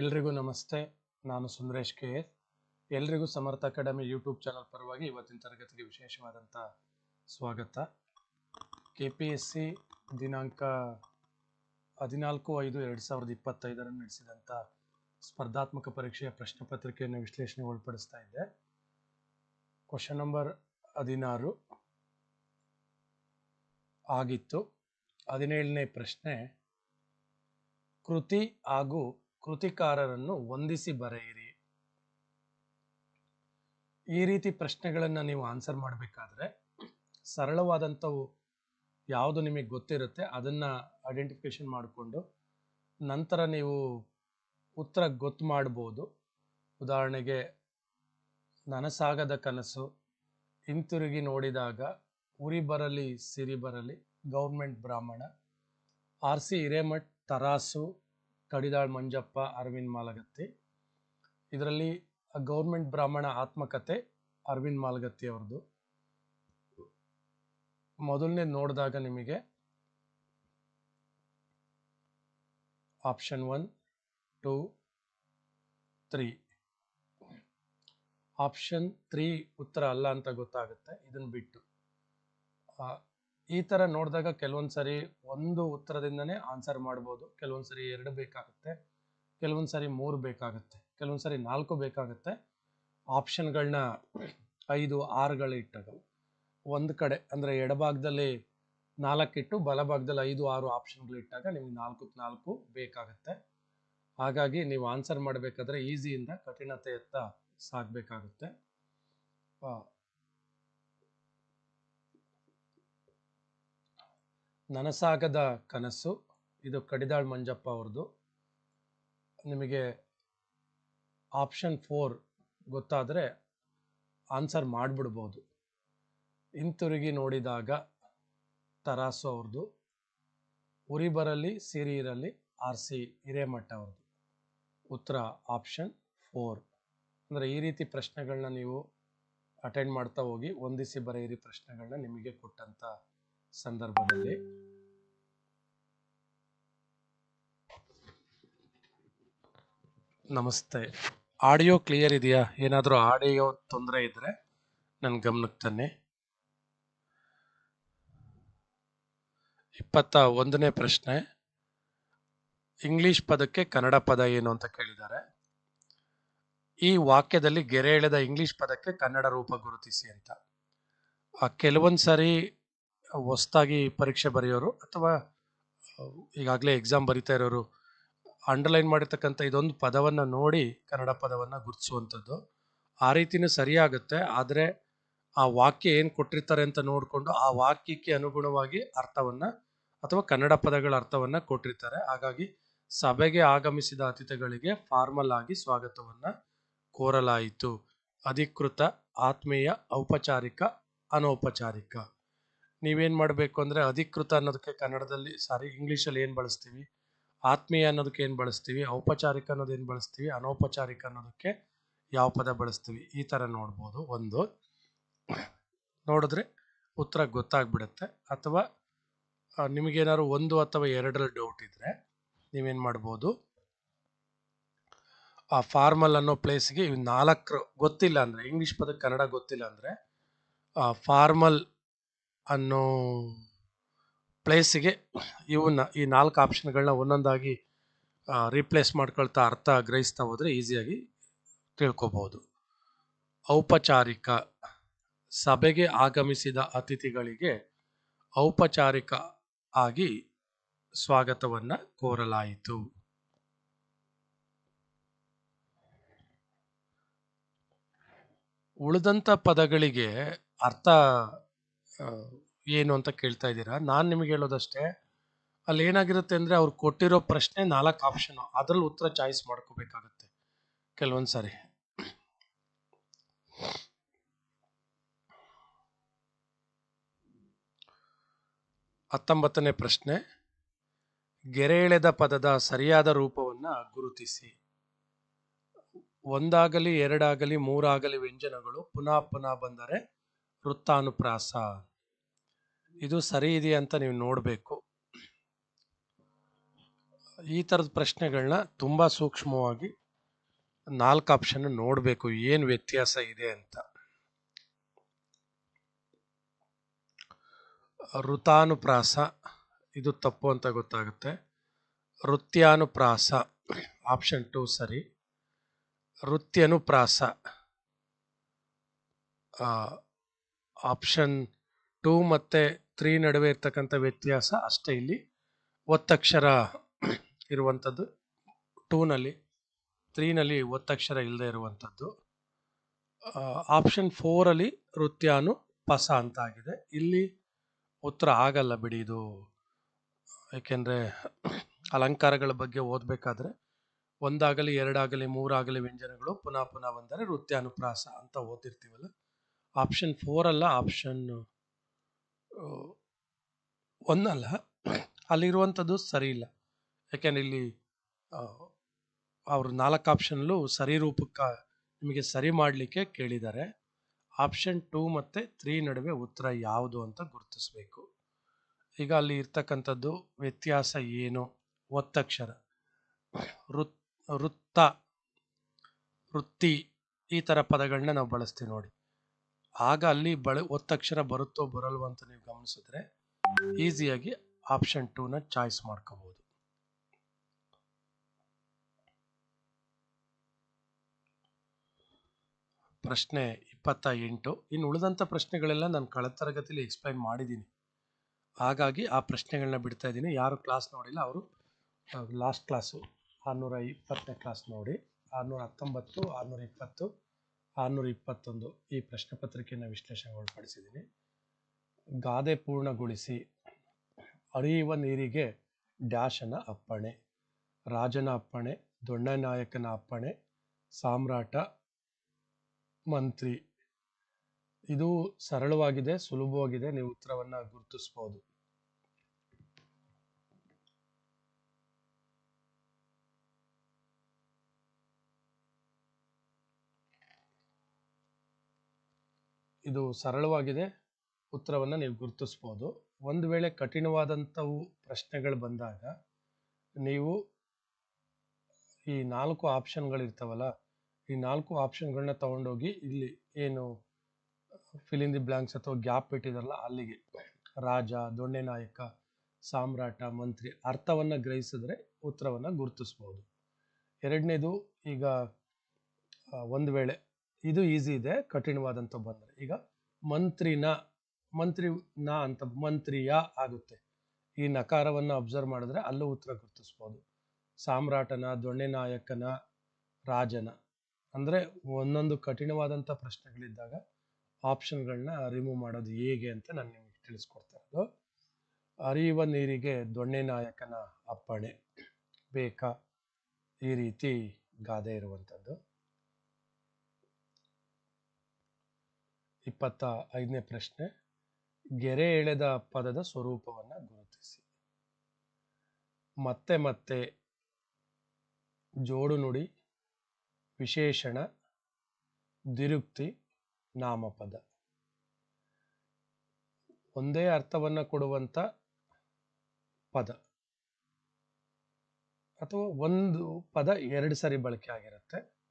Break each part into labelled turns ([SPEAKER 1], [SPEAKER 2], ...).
[SPEAKER 1] ಎಲ್ರಿಗೂ ನಮಸ್ತೆ, ನಾನು ಸುಂದರೇಶ್ ಕೆ ಎಸ್. ಎಲ್ರಿಗೂ ಸಮರ್ಥ ಅಕಾಡೆಮಿ ಯೂಟ್ಯೂಬ್ ಚಾನಲ್ ಪರವಾಗಿ ಇವತ್ತಿನ ತರಗತಿಗೆ ವಿಶೇಷವಾದಂಥ ಸ್ವಾಗತ. ಕೆ ಪಿ ಎಸ್ ಸಿ ದಿನಾಂಕ ಹದಿನಾಲ್ಕು ಐದು ಎರಡು ಸಾವಿರದ ಇಪ್ಪತ್ತೈದರಲ್ಲಿ ನಡೆಸಿದಂಥ ಸ್ಪರ್ಧಾತ್ಮಕ ಪರೀಕ್ಷೆಯ ಪ್ರಶ್ನೆ ಪತ್ರಿಕೆಯನ್ನು ವಿಶ್ಲೇಷಣೆ ಒಳಪಡಿಸ್ತಾ ಇದ್ದೆ. ಕ್ವಶನ್ ನಂಬರ್ ಹದಿನಾರು. ಆಗಿತ್ತು. ಹದಿನೇಳನೇ ಪ್ರಶ್ನೆ, ಕೃತಿ ಹಾಗೂ ಕೃತಿಕಾರರನ್ನು ವಂದಿಸಿ ಬರೆಯಿರಿ. ಈ ರೀತಿ ಪ್ರಶ್ನೆಗಳನ್ನು ನೀವು ಆನ್ಸರ್ ಮಾಡಬೇಕಾದ್ರೆ ಸರಳವಾದಂಥವು ಯಾವುದು ನಿಮಗೆ ಗೊತ್ತಿರುತ್ತೆ ಅದನ್ನು ಐಡೆಂಟಿಫಿಕೇಶನ್ ಮಾಡಿಕೊಂಡು ನಂತರ ನೀವು ಉತ್ತರ ಗೊತ್ತು ಮಾಡ್ಬೋದು. ಉದಾಹರಣೆಗೆ ನನಸಾಗದ ಕನಸು, ಹಿಂತಿರುಗಿ ನೋಡಿದಾಗ ಉರಿ ಬರಲಿ, ಸಿರಿ ಬರಲಿ, government Brahmana, R C Hiremath, Tarasu Kadidal Manjappa, Aravind Malagatti. ಇದರಲ್ಲಿ ಗೌರ್ಮೆಂಟ್ ಬ್ರಾಹ್ಮಣ ಆತ್ಮಕತೆ, ಅರವಿಂದ್ ಮಾಲಗತ್ತಿ ಅವ್ರದ್ದು ಮೊದಲನೇ ನೋಡಿದಾಗ ನಿಮಗೆ option one, two, three. Option three ಉತ್ತರ ಅಲ್ಲ ಅಂತ ಗೊತ್ತಾಗುತ್ತೆ ಇದನ್ನು ಬಿಟ್ಟು. ಈ ಥರ ನೋಡಿದಾಗ ಕೆಲವೊಂದು ಸರಿ ಒಂದು ಉತ್ತರದಿಂದನೇ ಆನ್ಸರ್ ಮಾಡ್ಬೋದು. ಕೆಲವೊಂದು ಸರಿ ಎರಡು ಬೇಕಾಗುತ್ತೆ. ಕೆಲವೊಂದು ಸರಿ ಮೂರು ಬೇಕಾಗುತ್ತೆ. ಕೆಲವೊಂದು ಸರಿ ನಾಲ್ಕು ಬೇಕಾಗುತ್ತೆ. ಆಪ್ಷನ್ಗಳನ್ನ ಐದು, ಆರುಗಳು ಇಟ್ಟಾಗ ಒಂದು ಕಡೆ ಅಂದರೆ ಎಡಭಾಗದಲ್ಲಿ ನಾಲ್ಕಿಟ್ಟು ಬಲಭಾಗದಲ್ಲಿ ಐದು, ಆರು ಆಪ್ಷನ್ಗಳು ಇಟ್ಟಾಗ ನಿಮ್ಗೆ ನಾಲ್ಕು ನಾಲ್ಕು ಬೇಕಾಗುತ್ತೆ. ಹಾಗಾಗಿ ನೀವು ಆನ್ಸರ್ ಮಾಡಬೇಕಾದ್ರೆ ಈಸಿಯಿಂದ ಕಠಿಣತೆಯತ್ತ ಸಾಗಬೇಕಾಗುತ್ತೆ ನನಸಾಗದ ಕನಸು. ಇದು ಕಡಿದಾಳ್ ಮಂಜಪ್ಪ ಅವ್ರದ್ದು ನಿಮಗೆ ಆಪ್ಷನ್ ಫೋರ್ ಗೊತ್ತಾದರೆ ಆನ್ಸರ್ ಮಾಡಿಬಿಡ್ಬೋದು. ಹಿಂತಿರುಗಿ ನೋಡಿದಾಗ ತರಾಸು ಅವ್ರದ್ದು ಉರಿ ಬರಲಿ, ಸಿರಿ ಇರಲಿ ಆರ್ ಸಿ ಹಿರೇಮಠ ಅವ್ರದ್ದು ಉತ್ತರ ಆಪ್ಷನ್ ಫೋರ್. ಅಂದರೆ ಈ ರೀತಿ ಪ್ರಶ್ನೆಗಳನ್ನ ನೀವು ಅಟೆಂಡ್ ಮಾಡ್ತಾ ಹೋಗಿ, ಹೊಂದಿಸಿ ಬರೆಯಿರಿ ಪ್ರಶ್ನೆಗಳನ್ನ ನಿಮಗೆ ಕೊಟ್ಟಂತ ಸಂದರ್ಭದಲ್ಲಿ. ನಮಸ್ತೆ. ಆಡಿಯೋ ಕ್ಲಿಯರ್ ಇದೆಯಾ? ಏನಾದರೂ ಆಡಿಯೋ ತೊಂದರೆ ಇದ್ದರೆ ನನ್ನ ಗಮನಕ್ಕೆ ತನ್ನಿ ಇಪ್ಪತ್ತ ಒಂದನೇ ಪ್ರಶ್ನೆ. ಇಂಗ್ಲಿಷ್ ಪದಕ್ಕೆ ಕನ್ನಡ ಪದ ಏನು ಅಂತ ಕೇಳಿದ್ದಾರೆ. ಈ ವಾಕ್ಯದಲ್ಲಿ ಗೆರೆ ಎಳೆದ ಇಂಗ್ಲಿಷ್ ಪದಕ್ಕೆ ಕನ್ನಡ ರೂಪ ಗುರುತಿಸಿ ಅಂತ. ಕೆಲವೊಂದು ಸಾರಿ ಪರೀಕ್ಷೆ ಬರೆಯೋರು ಅಥವಾ ಈಗಾಗಲೇ ಎಕ್ಸಾಮ್ ಬರಿತಾ ಇರೋರು ಅಂಡರ್ಲೈನ್ ಮಾಡಿರ್ತಕ್ಕಂಥ ಇದೊಂದು ಪದವನ್ನು ನೋಡಿ ಕನ್ನಡ ಪದವನ್ನು ಗುರುತಿಸುವಂಥದ್ದು. ಆ ರೀತಿನೂ ಸರಿಯಾಗುತ್ತೆ. ಆದರೆ ಆ ವಾಕ್ಯ ಏನು ಕೊಟ್ಟಿರ್ತಾರೆ ಅಂತ ನೋಡಿಕೊಂಡು ಆ ವಾಕ್ಯಕ್ಕೆ ಅನುಗುಣವಾಗಿ ಅರ್ಥವನ್ನು ಅಥವಾ ಕನ್ನಡ ಪದಗಳ ಅರ್ಥವನ್ನು ಕೊಟ್ಟಿರ್ತಾರೆ. ಹಾಗಾಗಿ ಸಭೆಗೆ ಆಗಮಿಸಿದ ಅತಿಥಿಗಳಿಗೆ ಫಾರ್ಮಲ್ ಆಗಿ ಸ್ವಾಗತವನ್ನು ಕೋರಲಾಯಿತು. ಅಧಿಕೃತ, ಆತ್ಮೀಯ, ಔಪಚಾರಿಕ, ಅನೌಪಚಾರಿಕ. ನೀವೇನು ಮಾಡಬೇಕು ಅಂದರೆ ಅಧಿಕೃತ ಅನ್ನೋದಕ್ಕೆ ಕನ್ನಡದಲ್ಲಿ, ಸಾರಿ, ಇಂಗ್ಲೀಷಲ್ಲಿ ಏನು ಬಳಸ್ತೀವಿ? ಆತ್ಮೀಯ ಅನ್ನೋದಕ್ಕೆ ಏನು ಬಳಸ್ತೀವಿ? ಔಪಚಾರಿಕ ಅನ್ನೋದು ಏನು ಬಳಸ್ತೀವಿ? ಅನೌಪಚಾರಿಕ ಅನ್ನೋದಕ್ಕೆ ಯಾವ ಪದ ಬಳಸ್ತೀವಿ? ಈ ಥರ ನೋಡ್ಬೋದು. ಒಂದು, ನೋಡಿದ್ರೆ ಉತ್ತರ ಗೊತ್ತಾಗ್ಬಿಡುತ್ತೆ. ಅಥವಾ ನಿಮಗೇನಾದ್ರು ಒಂದು ಅಥವಾ ಎರಡರ ಡೌಟ್ ಇದ್ದರೆ ನೀವೇನು ಮಾಡ್ಬೋದು? ಆ ಫಾರ್ಮಲ್ ಅನ್ನೋ ಪ್ಲೇಸ್ಗೆ ಇವು ನಾಲ್ಕು ಗೊತ್ತಿಲ್ಲ ಅಂದರೆ ಇಂಗ್ಲೀಷ್ ಪದ ಕನ್ನಡ ಗೊತ್ತಿಲ್ಲ ಅಂದರೆ ಫಾರ್ಮಲ್ ಅನ್ನೋ ಪ್ಲೇಸಿಗೆ ಇವನ್ನ ಈ ನಾಲ್ಕು ಆಪ್ಷನ್ಗಳನ್ನ ಒಂದೊಂದಾಗಿ ರೀಪ್ಲೇಸ್ ಮಾಡ್ಕೊಳ್ತಾ ಅರ್ಥ ಗ್ರಹಿಸ್ತಾ ಹೋದರೆ ಈಸಿಯಾಗಿ ತಿಳ್ಕೊಬೋದು ಔಪಚಾರಿಕ ಸಭೆಗೆ ಆಗಮಿಸಿದ ಅತಿಥಿಗಳಿಗೆ ಔಪಚಾರಿಕ ಆಗಿ ಸ್ವಾಗತವನ್ನು ಕೋರಲಾಯಿತು. ಉಳಿದಂಥ ಪದಗಳಿಗೆ ಅರ್ಥ ಏನು ಅಂತ ಕೇಳ್ತಾ ಇದ್ದೀರಾ? ನಾನು ನಿಮಗೆ ಹೇಳೋದಷ್ಟೇ ಅಲ್ಲಿ ಏನಾಗಿರುತ್ತೆ ಅಂದರೆ ಅವ್ರು ಕೊಟ್ಟಿರೋ ಪ್ರಶ್ನೆ ನಾಲ್ಕು ಆಪ್ಷನು ಅದ್ರಲ್ಲಿ ಉತ್ತರ ಚಾಯ್ಸ್ ಮಾಡ್ಕೋಬೇಕಾಗತ್ತೆ. ಕೆಲವೊಂದು ಸಾರಿ. ಹತ್ತೊಂಬತ್ತನೇ ಪ್ರಶ್ನೆ, ಗೆರೆ ಎಳೆದ ಪದದ ಸರಿಯಾದ ರೂಪವನ್ನು ಗುರುತಿಸಿ. ಒಂದಾಗಲಿ, ಎರಡಾಗಲಿ, ಮೂರಾಗಲಿ ವ್ಯಂಜನಗಳು ಪುನಃ ಪುನಃ ಬಂದರೆ ವೃತ್ತಾನುಪ್ರಾಸ. ಇದು ಸರಿ ಇದೆಯಾ ಅಂತ ನೀವು ನೋಡಬೇಕು. ಈ ಥರದ ಪ್ರಶ್ನೆಗಳನ್ನ ತುಂಬ ಸೂಕ್ಷ್ಮವಾಗಿ ನಾಲ್ಕು ಆಪ್ಷನ್ ನೋಡಬೇಕು, ಏನು ವ್ಯತ್ಯಾಸ ಇದೆ ಅಂತ. ಋತಾನುಪ್ರಾಸ, ಇದು ತಪ್ಪು ಅಂತ ಗೊತ್ತಾಗುತ್ತೆ. ವೃತ್ಯಾನುಪ್ರಾಸ ಆಪ್ಷನ್ ಟು ಸರಿ. ವೃತ್ಯನುಪ್ರಾಸ ಆಪ್ಷನ್ ಟೂ ಮತ್ತು ತ್ರೀ ನಡುವೆ ಇರ್ತಕ್ಕಂಥ ವ್ಯತ್ಯಾಸ ಅಷ್ಟೇ ಇಲ್ಲಿ. ಒತ್ತಕ್ಷರ ಇರುವಂಥದ್ದು. ಟೂನಲ್ಲಿ ತ್ರೀನಲ್ಲಿ ಒತ್ತಕ್ಷರ ಇಲ್ಲದೆ ಇರುವಂಥದ್ದು. ಆಪ್ಷನ್ ಫೋರಲ್ಲಿ ವೃತ್ಯಾನು ಪಸ ಅಂತ ಆಗಿದೆ. ಇಲ್ಲಿ ಉತ್ತರ ಆಗಲ್ಲ ಬಿಡಿ ಇದು. ಏಕೆಂದರೆ ಅಲಂಕಾರಗಳ ಬಗ್ಗೆ ಓದಬೇಕಾದ್ರೆ ಒಂದಾಗಲಿ, ಎರಡಾಗಲಿ, ಮೂರಾಗಲಿ ವ್ಯಂಜನಗಳು ಪುನಃ ಪುನಃ ಬಂದರೆ ವೃತ್ಯಾನುಪ್ರಾಸ ಅಂತ ಓದಿರ್ತೀವಲ್ಲ. ಆಪ್ಷನ್ ಫೋರಲ್ಲ ಆಪ್ಷನ್ ಒಂದಲ್ಲ, ಅಲ್ಲಿರುವಂಥದ್ದು ಸರಿ ಇಲ್ಲ. ಯಾಕೆಂದ್ರೆ ಇಲ್ಲಿ ಅವರು ನಾಲ್ಕು ಆಪ್ಷನ್ಲು ಸರಿ ರೂಪಕ್ಕೆ ನಿಮಗೆ ಸರಿ ಮಾಡಲಿಕ್ಕೆ ಕೇಳಿದ್ದಾರೆ. ಆಪ್ಷನ್ ಟೂ ಮತ್ತು ತ್ರೀ ನಡುವೆ ಉತ್ತರ ಯಾವುದು ಅಂತ ಗುರುತಿಸಬೇಕು. ಈಗ ಅಲ್ಲಿ ಇರ್ತಕ್ಕಂಥದ್ದು ವ್ಯತ್ಯಾಸ ಏನು? ಒತ್ತಕ್ಷರ ವೃತ್ ವೃತ್ತ, ವೃತ್ತಿ ಈ ಥರ ಪದಗಳನ್ನ ನಾವು ಬಳಸ್ತೀವಿ ನೋಡಿ. ಆಗ ಅಲ್ಲಿ ಬಳ, ಒತ್ತಕ್ಷರ ಬರುತ್ತೋ ಬರಲ್ವೋ ಅಂತ ನೀವು ಗಮನಿಸಿದ್ರೆ ಈಸಿಯಾಗಿ ಆಪ್ಷನ್ ಟೂನ ಚಾಯ್ಸ್ ಮಾಡ್ಕೋಬಹುದು. ಪ್ರಶ್ನೆ ಇಪ್ಪತ್ತ ಎಂಟು. ಇನ್ನು ಉಳಿದಂಥ ಪ್ರಶ್ನೆಗಳೆಲ್ಲ ನಾನು ಕಳೆದ ತರಗತಿಯಲ್ಲಿ ಎಕ್ಸ್ಪ್ಲೈನ್ ಮಾಡಿದ್ದೀನಿ. ಹಾಗಾಗಿ ಆ ಪ್ರಶ್ನೆಗಳನ್ನ ಬಿಡ್ತಾ ಇದ್ದೀನಿ. ಯಾರು ಕ್ಲಾಸ್ ನೋಡಿಲ್ಲ, ಅವರು, ಲಾಸ್ಟ್ ಕ್ಲಾಸು ಆರುನೂರ ಇಪ್ಪತ್ತನೇ ಕ್ಲಾಸ್ ನೋಡಿ. ಆರುನೂರ ಹತ್ತೊಂಬತ್ತು, ಆರುನೂರ ಇಪ್ಪತ್ತು ಆರುನೂರ ಇಪ್ಪತ್ತೊಂದು ಈ ಪ್ರಶ್ನೆ ಪತ್ರಿಕೆಯನ್ನು ವಿಶ್ಲೇಷಣೆಗೊಳಪಡಿಸಿದ್ದೀನಿ ಗಾದೆ ಪೂರ್ಣಗೊಳಿಸಿ ಹರಿಯುವ ನೀರಿಗೆ ಡ್ಯಾಶನ ಅಪ್ಪಣೆ, ರಾಜನ ಅಪ್ಪಣೆ ದೊಣ್ಣನಾಯಕನ ಅಪ್ಪಣೆ, ಸಾಮ್ರಾಟ, ಮಂತ್ರಿ. ಇದು ಸರಳವಾಗಿದೆ, ಸುಲಭವಾಗಿದೆ, ನೀವು ಉತ್ತರವನ್ನು ಗುರುತಿಸಬಹುದು ಇದು ಸರಳವಾಗಿದೆ. ಉತ್ತರವನ್ನು ನೀವು ಗುರುತಿಸ್ಬೋದು. ಒಂದು ವೇಳೆ ಕಠಿಣವಾದಂಥವು ಪ್ರಶ್ನೆಗಳು ಬಂದಾಗ ನೀವು ಈ ನಾಲ್ಕು ಆಪ್ಷನ್ಗಳಿರ್ತಾವಲ್ಲ, ಈ ನಾಲ್ಕು ಆಪ್ಷನ್ಗಳನ್ನ ತಗೊಂಡೋಗಿ ಇಲ್ಲಿ ಏನು ಫಿಲ್ ಇನ್ ದಿ ಬ್ಲಾಂಕ್ಸ್ ಅಥವಾ ಗ್ಯಾಪ್ ಇಟ್ಟಿದಾರಲ್ಲ ಅಲ್ಲಿಗೆ. ರಾಜ, ದೊಣ್ಣೆ ನಾಯಕ, ಸಾಮ್ರಾಟ, ಮಂತ್ರಿ ಅರ್ಥವನ್ನು ಗ್ರಹಿಸಿದ್ರೆ ಉತ್ತರವನ್ನು ಗುರುತಿಸ್ಬೋದು. ಎರಡನೇದು ಈಗ ಒಂದು ವೇಳೆ ಇದು ಈಸಿ ಇದೆ ಕಠಿಣವಾದಂಥ ಬಂದರೆ. ಈಗ ಮಂತ್ರಿನ, ಮಂತ್ರಿ ನ ಅಂತ ಮಂತ್ರಿಯ ಆಗುತ್ತೆ. ಈ ನಕಾರವನ್ನು ಅಬ್ಸರ್ವ್ ಮಾಡಿದ್ರೆ ಅಲ್ಲೂ ಉತ್ತರ ಗುರುತಿಸ್ಬೋದು. ಸಾಮ್ರಾಟನ, ದೊಣ್ಣೆ ನಾಯಕನ, ರಾಜನ. ಅಂದರೆ ಒಂದೊಂದು ಕಠಿಣವಾದಂಥ ಪ್ರಶ್ನೆಗಳಿದ್ದಾಗ ಆಪ್ಷನ್ಗಳನ್ನ ರಿಮೂವ್ ಮಾಡೋದು ಹೇಗೆ ಅಂತ ನಾನು ನಿಮಗೆ ತಿಳಿಸ್ಕೊಡ್ತಾ ಇರೋದು. ಹರಿಯುವ ನೀರಿಗೆ ದೊಣ್ಣೆ ನಾಯಕನ ಅಪ್ಪಣೆ. ಬೇಕಾ? ಈ ರೀತಿ ಗಾದೆ ಇರುವಂಥದ್ದು ಇಪ್ಪತ್ತ ಐದನೇ ಪ್ರಶ್ನೆ, ಗೆರೆ ಎಳೆದ ಪದದ ಸ್ವರೂಪವನ್ನು ಗುರುತಿಸಿ. ಮತ್ತೆ ಮತ್ತೆ ಜೋಡು ನುಡಿ, ವಿಶೇಷಣ ದಿರುಕ್ತಿ ನಾಮಪದ. ಒಂದೇ ಅರ್ಥವನ್ನ ಕೊಡುವಂತ ಪದ. ಅಥವಾ ಒಂದು ಪದ ಎರಡು ಸರಿ ಬಳಕೆ ಆಗಿರುತ್ತೆ.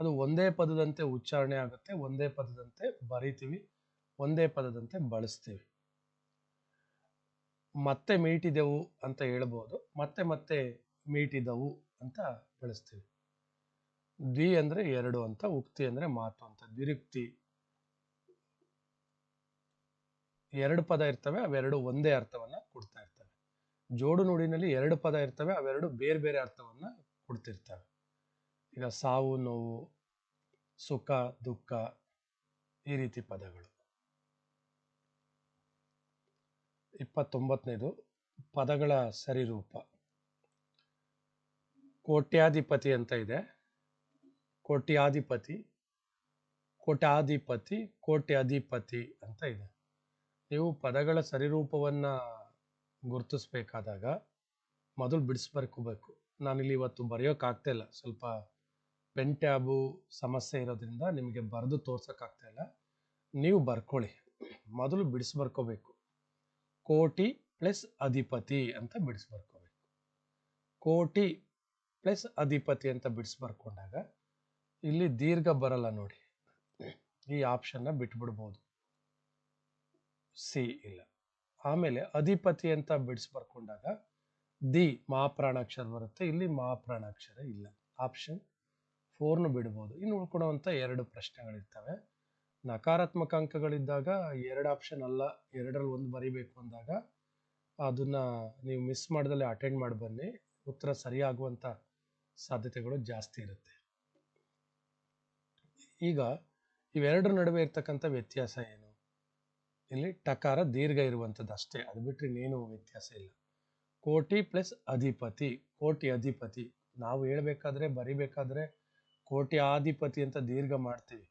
[SPEAKER 1] ಅದು ಒಂದೇ ಪದದಂತೆ ಉಚ್ಚಾರಣೆ ಆಗುತ್ತೆ, ಒಂದೇ ಪದದಂತೆ ಬರಿತೀವಿ, ಒಂದೇ ಪದದಂತೆ ಬಳಸ್ತೀವಿ. ಮತ್ತೆ ಮೀಟಿದೆವು ಅಂತ ಹೇಳ್ಬೋದು, ಮತ್ತೆ ಮತ್ತೆ ಮೀಟಿದವು ಅಂತ ಬಳಸ್ತೀವಿ. ದ್ವಿ ಅಂದ್ರೆ ಎರಡು ಅಂತ, ಉಕ್ತಿ ಅಂದ್ರೆ ಮಾತು ಅಂತ, ದ್ವಿರುಕ್ತಿ. ಎರಡು ಪದ ಇರ್ತವೆ, ಅವೆರಡು ಒಂದೇ ಅರ್ಥವನ್ನ ಕೊಡ್ತಾ ಇರ್ತವೆ. ಜೋಡು ನುಡಿನಲ್ಲಿ ಎರಡು ಪದ ಇರ್ತವೆ, ಅವೆರಡು ಬೇರೆ ಬೇರೆ ಅರ್ಥವನ್ನ ಕೊಡ್ತಿರ್ತವೆ. ಈಗ ಸಾವು, ನೋವು, ಸುಖ, ದುಃಖ, ಈ ರೀತಿ ಪದಗಳು. ಇಪ್ಪತ್ತೊಂಬತ್ತನೇದು, ಪದಗಳ ಸರಿರೂಪ. ಕೋಟ್ಯಾಧಿಪತಿ ಅಂತ ಇದೆ. ಕೋಟ್ಯಾಧಿಪತಿ ಕೋಟ್ಯಾಧಿಪತಿ ಕೋಟ್ಯಾಧಿಪತಿ ಅಂತ ಇದೆ. ನೀವು ಪದಗಳ ಸರಿರೂಪವನ್ನು ಗುರುತಿಸ್ಬೇಕಾದಾಗ ಮೊದಲು ಬಿಡಿಸ್ಬರ್ಕೋಬೇಕು. ನಾನಿಲ್ಲಿ ಇವತ್ತು ಬರೆಯೋಕ್ಕಾಗ್ತಾ ಇಲ್ಲ. ಸ್ವಲ್ಪ ಪೆನ್ ಟ್ಯಾಬು ಸಮಸ್ಯೆ ಇರೋದ್ರಿಂದ ನಿಮಗೆ ಬರೆದು ತೋರ್ಸೋಕ್ಕಾಗ್ತಾ ಇಲ್ಲ. ನೀವು ಬರ್ಕೊಳ್ಳಿ. ಮೊದಲು ಬಿಡಿಸಿ ಬರ್ಕೋಬೇಕು. ಕೋಟಿ ಪ್ಲಸ್ ಅಧಿಪತಿ ಅಂತ ಬಿಡಿಸಿ ಬರ್ಕೋಬೇಕು. ಕೋಟಿ ಪ್ಲಸ್ ಅಧಿಪತಿ ಅಂತ ಬಿಡಿಸಿ ಬರ್ಕೊಂಡಾಗ ಇಲ್ಲಿ ದೀರ್ಘ ಬರಲ್ಲ ನೋಡಿ. ಈ ಆಪ್ಷನ್ನ ಬಿಟ್ಬಿಡ್ಬೋದು. ಸಿ ಇಲ್ಲ. ಆಮೇಲೆ ಅಧಿಪತಿ ಅಂತ ಬಿಡಿಸಿ ಬರ್ಕೊಂಡಾಗ ದಿ ಮಹಾಪ್ರಾಣಾಕ್ಷರ ಬರುತ್ತೆ. ಇಲ್ಲಿ ಮಹಾಪ್ರಾಣಾಕ್ಷರ ಇಲ್ಲ. ಆಪ್ಷನ್ ಫೋರ್ನು ಬಿಡ್ಬೋದು. ಇನ್ನು ಉಳ್ಕೊಡುವಂಥ ಎರಡು ಪ್ರಶ್ನೆಗಳಿರ್ತವೆ. ನಕಾರಾತ್ಮಕ ಅಂಕಗಳಿದ್ದಾಗ ಎರಡು ಆಪ್ಷನ್ ಅಲ್ಲ, ಎರಡರಲ್ಲಿ ಒಂದು ಬರಿಬೇಕು ಅಂದಾಗ ಅದನ್ನ ನೀವು ಮಿಸ್ ಮಾಡ್ದಲ್ಲೇ ಅಟೆಂಡ್ ಮಾಡಿ ಬನ್ನಿ. ಉತ್ತರ ಸರಿಯಾಗುವಂಥ ಸಾಧ್ಯತೆಗಳು ಜಾಸ್ತಿ ಇರುತ್ತೆ. ಈಗ ಇವೆರಡರ ನಡುವೆ ಇರ್ತಕ್ಕಂಥ ವ್ಯತ್ಯಾಸ ಏನು? ಇಲ್ಲಿ ಟಕಾರ ದೀರ್ಘ ಇರುವಂಥದ್ದು ಅಷ್ಟೇ. ಅದು ಬಿಟ್ಟರೆ ಇನ್ನೇನು ವ್ಯತ್ಯಾಸ ಇಲ್ಲ. ಕೋಟಿ ಪ್ಲಸ್ ಅಧಿಪತಿ, ಕೋಟಿ ಅಧಿಪತಿ. ನಾವು ಹೇಳ್ಬೇಕಾದ್ರೆ, ಬರಿಬೇಕಾದ್ರೆ ಕೋಟಿ ಆಧಿಪತಿ ಅಂತ ದೀರ್ಘ ಮಾಡ್ತೀವಿ.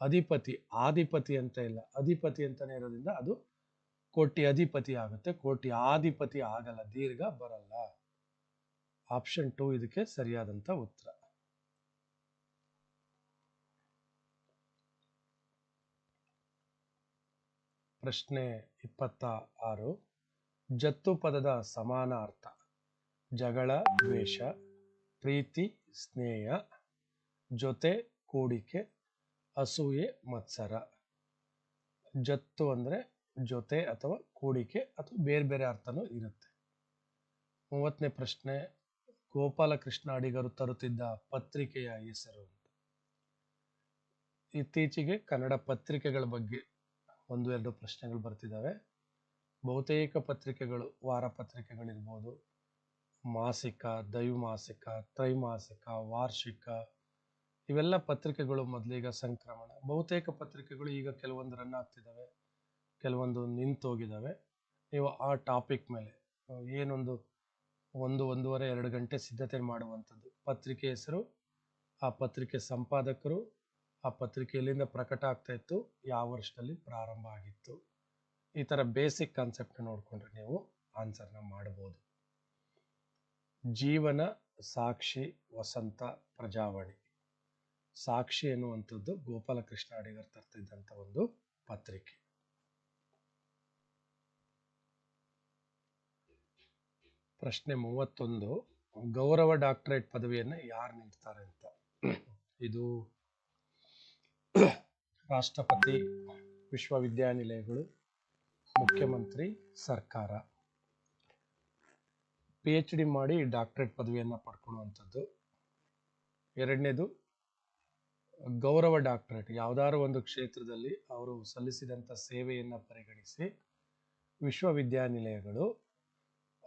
[SPEAKER 1] ಅಧಿಪತಿ, ಆಧಿಪತಿ ಅಂತ ಇಲ್ಲ. ಅಧಿಪತಿ ಅಂತಲೇ ಇರೋದ್ರಿಂದ ಅದು ಕೋಟಿ ಅಧಿಪತಿ ಆಗುತ್ತೆ. ಕೋಟಿ ಆಧಿಪತಿ ಆಗಲ್ಲ, ದೀರ್ಘ ಬರಲ್ಲ. ಆಪ್ಷನ್ ಟು ಇದಕ್ಕೆ ಸರಿಯಾದಂತ ಉತ್ತರ. ಪ್ರಶ್ನೆ ಇಪ್ಪತ್ತ ಆರು. ಜತ್ತು ಪದದ ಸಮಾನ ಅರ್ಥ ಜಗಳ, ದ್ವೇಷ, ಪ್ರೀತಿ, ಸ್ನೇಹ ಜೊತೆ ಕೂಡಿಕೆ, ಅಸೂಯೆ, ಮತ್ಸರ. ಜತ್ತು ಅಂದ್ರೆ ಜೊತೆ ಅಥವಾ ಕೂಡಿಕೆ ಅಥವಾ ಬೇರೆ ಬೇರೆ ಅರ್ಥನೂ ಇರುತ್ತೆ. ಮೂವತ್ತನೇ ಪ್ರಶ್ನೆ, ಗೋಪಾಲಕೃಷ್ಣ ಅಡಿಗರು ತರುತ್ತಿದ್ದ ಪತ್ರಿಕೆಯ ಹೆಸರು ಅಂತ. ಇತ್ತೀಚೆಗೆ ಕನ್ನಡ ಪತ್ರಿಕೆಗಳ ಬಗ್ಗೆ ಒಂದು, ಎರಡು ಪ್ರಶ್ನೆಗಳು ಬರ್ತಿದ್ದಾವೆ. ಬಹುತೇಕ ಪತ್ರಿಕೆಗಳು ವಾರ ಪತ್ರಿಕೆಗಳಿರ್ಬೋದು. ಮಾಸಿಕ, ದ್ವೈಮಾಸಿಕ, ತ್ರೈಮಾಸಿಕ, ವಾರ್ಷಿಕ ಇವೆಲ್ಲ ಪತ್ರಿಕೆಗಳು ಮೊದಲೀಗ ಸಂಕ್ರಮಣ. ಬಹುತೇಕ ಪತ್ರಿಕೆಗಳು ಈಗ ಕೆಲವೊಂದು ರನ್ ಆಗ್ತಿದ್ದಾವೆ, ಕೆಲವೊಂದು ನಿಂತೋಗಿದ್ದಾವೆ. ನೀವು ಆ ಟಾಪಿಕ್ ಮೇಲೆ ಏನೊಂದು ಒಂದು, ಒಂದೂವರೆ, ಎರಡು ಗಂಟೆ ಸಿದ್ಧತೆ ಮಾಡುವಂಥದ್ದು. ಪತ್ರಿಕೆ ಹೆಸರು, ಆ ಪತ್ರಿಕೆ ಸಂಪಾದಕರು, ಆ ಪತ್ರಿಕೆ ಎಲ್ಲಿಂದ ಪ್ರಕಟ ಆಗ್ತಾ ಇತ್ತು, ಯಾವ ವರ್ಷದಲ್ಲಿ ಪ್ರಾರಂಭ ಆಗಿತ್ತು. ಈ ಥರ ಬೇಸಿಕ್ ಕಾನ್ಸೆಪ್ಟ್ ನೋಡಿಕೊಂಡ್ರೆ ನೀವು ಆನ್ಸರ್ನ ಮಾಡ್ಬೋದು. ಜೀವನ ಸಾಕ್ಷಿ ವಸಂತ ಪ್ರಜಾವಾಣಿ. ಸಾಕ್ಷಿ ಎನ್ನುವಂಥದ್ದು ಗೋಪಾಲಕೃಷ್ಣ ಅಡಿಗರ್ ತರ್ತಿದ್ದಂಥ ಒಂದು ಪತ್ರಿಕೆ. ಪ್ರಶ್ನೆ ಮೂವತ್ತೊಂದು, ಗೌರವ ಡಾಕ್ಟರೇಟ್ ಪದವಿಯನ್ನು ಯಾರು ನೀಡ್ತಾರೆ ಅಂತ? ಇದು ರಾಷ್ಟ್ರಪತಿ ವಿಶ್ವವಿದ್ಯಾನಿಲಯಗಳು, ಮುಖ್ಯಮಂತ್ರಿ ಸರ್ಕಾರ. ಪಿ ಎಚ್ ಡಿ ಮಾಡಿ ಡಾಕ್ಟರೇಟ್ ಪದವಿಯನ್ನು ಪಡ್ಕೊಳ್ಳುವಂಥದ್ದು ಎರಡನೇದು ಗೌರವ ಡಾಕ್ಟರೇಟ್ ಯಾವುದಾದ್ರು ಒಂದು ಕ್ಷೇತ್ರದಲ್ಲಿ ಅವರು ಸಲ್ಲಿಸಿದಂಥ ಸೇವೆಯನ್ನು ಪರಿಗಣಿಸಿ ವಿಶ್ವವಿದ್ಯಾನಿಲಯಗಳು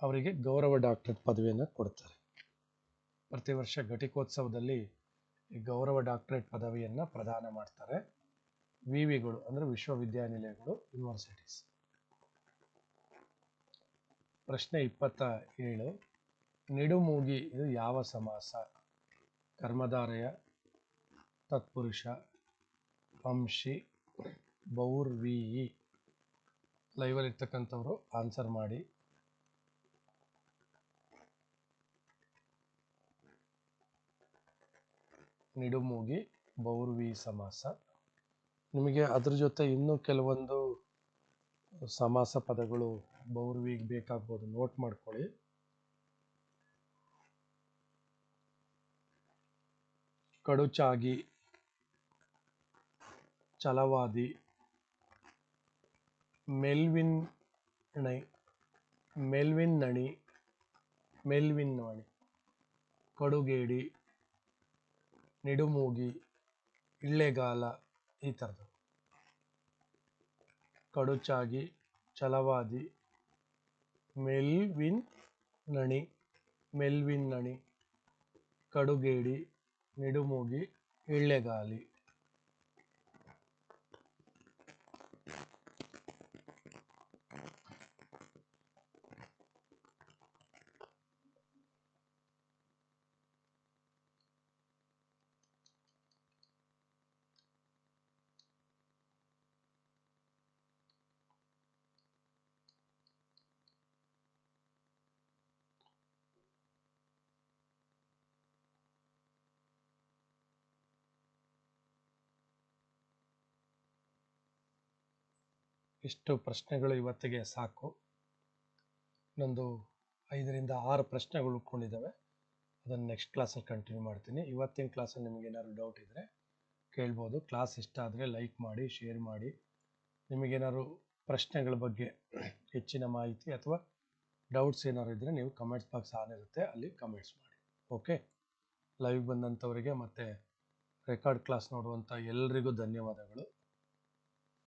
[SPEAKER 1] ಅವರಿಗೆ ಗೌರವ ಡಾಕ್ಟರೇಟ್ ಪದವಿಯನ್ನು ಕೊಡ್ತಾರೆ. ಪ್ರತಿ ವರ್ಷ ಘಟಿಕೋತ್ಸವದಲ್ಲಿ ಈ ಗೌರವ ಡಾಕ್ಟರೇಟ್ ಪದವಿಯನ್ನು ಪ್ರದಾನ ಮಾಡ್ತಾರೆ. ವಿ ವಿಗಳು ಅಂದರೆ ವಿಶ್ವವಿದ್ಯಾನಿಲಯಗಳು, ಯೂನಿವರ್ಸಿಟೀಸ್. ಪ್ರಶ್ನೆ ಇಪ್ಪತ್ತ ಏಳು, ನಿಡುಮೂಗಿ ಇದು ಯಾವ ಸಮಾಸ? ಕರ್ಮಧಾರಯ ತತ್ಪುರುಷ ವಂಶಿ ಬೌರ್ವೀಯಿ ಲೈವಲ್ಲಿ ಇರ್ತಕ್ಕಂಥವ್ರು ಆನ್ಸರ್ ಮಾಡಿ. ನಿಡುಮೂಗಿ ಬೌರ್ವಿ ಸಮಾಸ. ನಿಮಗೆ ಅದ್ರ ಜೊತೆ ಇನ್ನೂ ಕೆಲವೊಂದು ಸಮಾಸ ಪದಗಳು ಬೌರ್ವಿಗೆ ಬೇಕಾಗ್ಬೋದು. ನೋಟ್ ಮಾಡ್ಕೊಳ್ಳಿ. ಕಡುಚಾಗಿ ಛಲವಾದಿ ಮೆಲ್ವಿನ್ ನೈ, ಮೆಲ್ವಿನ್ ನಣಿ ಮೆಲ್ವಿನ್ ನಣಿ ಕಡುಗೇಡಿ, ನಿಡುಮೂಗಿ, ಇಳ್ಳೆಗಾಲ ಈ ಥರದ್ದು. ಕಡುಚಾಗಿ ಛಲವಾದಿ ಮೆಲ್ವಿನ್ ನಣಿ ಮೆಲ್ವಿನ್ ನಣಿ. ಕಡುಗೇಡಿ, ನಿಡುಮೂಗಿ, ಇಳ್ಳೆಗಾಲಿ. ಇಷ್ಟು ಪ್ರಶ್ನೆಗಳು ಇವತ್ತಿಗೆ ಸಾಕು. ಇನ್ನೊಂದು ಐದರಿಂದ ಆರು ಪ್ರಶ್ನೆಗಳು ಉಳ್ಕೊಂಡಿದ್ದಾವೆ ಅದನ್ನು ನೆಕ್ಸ್ಟ್ ಕ್ಲಾಸಲ್ಲಿ ಕಂಟಿನ್ಯೂ ಮಾಡ್ತೀನಿ. ಇವತ್ತಿನ ಕ್ಲಾಸಲ್ಲಿ ನಿಮಗೆ ಏನಾದ್ರು ಡೌಟ್ ಇದ್ದರೆ ಕೇಳ್ಬೋದು. ಕ್ಲಾಸ್ ಇಷ್ಟ ಆದರೆ ಲೈಕ್ ಮಾಡಿ ಶೇರ್ ಮಾಡಿ. ನಿಮಗೇನಾದ್ರು ಪ್ರಶ್ನೆಗಳ ಬಗ್ಗೆ ಹೆಚ್ಚಿನ ಮಾಹಿತಿ ಅಥವಾ ಡೌಟ್ಸ್ ಏನಾದ್ರು ಇದ್ದರೆ ನೀವು ಕಮೆಂಟ್ಸ್ ಬಾಕ್ಸ್ ಆನ್ ಇರುತ್ತೆ. ಅಲ್ಲಿ ಕಮೆಂಟ್ಸ್ ಮಾಡಿ. ಓಕೆ ಲೈವ್ ಬಂದಂಥವರಿಗೆ ಮತ್ತು ರೆಕಾರ್ಡ್ ಕ್ಲಾಸ್ ನೋಡುವಂಥ ಎಲ್ರಿಗೂ ಧನ್ಯವಾದಗಳು.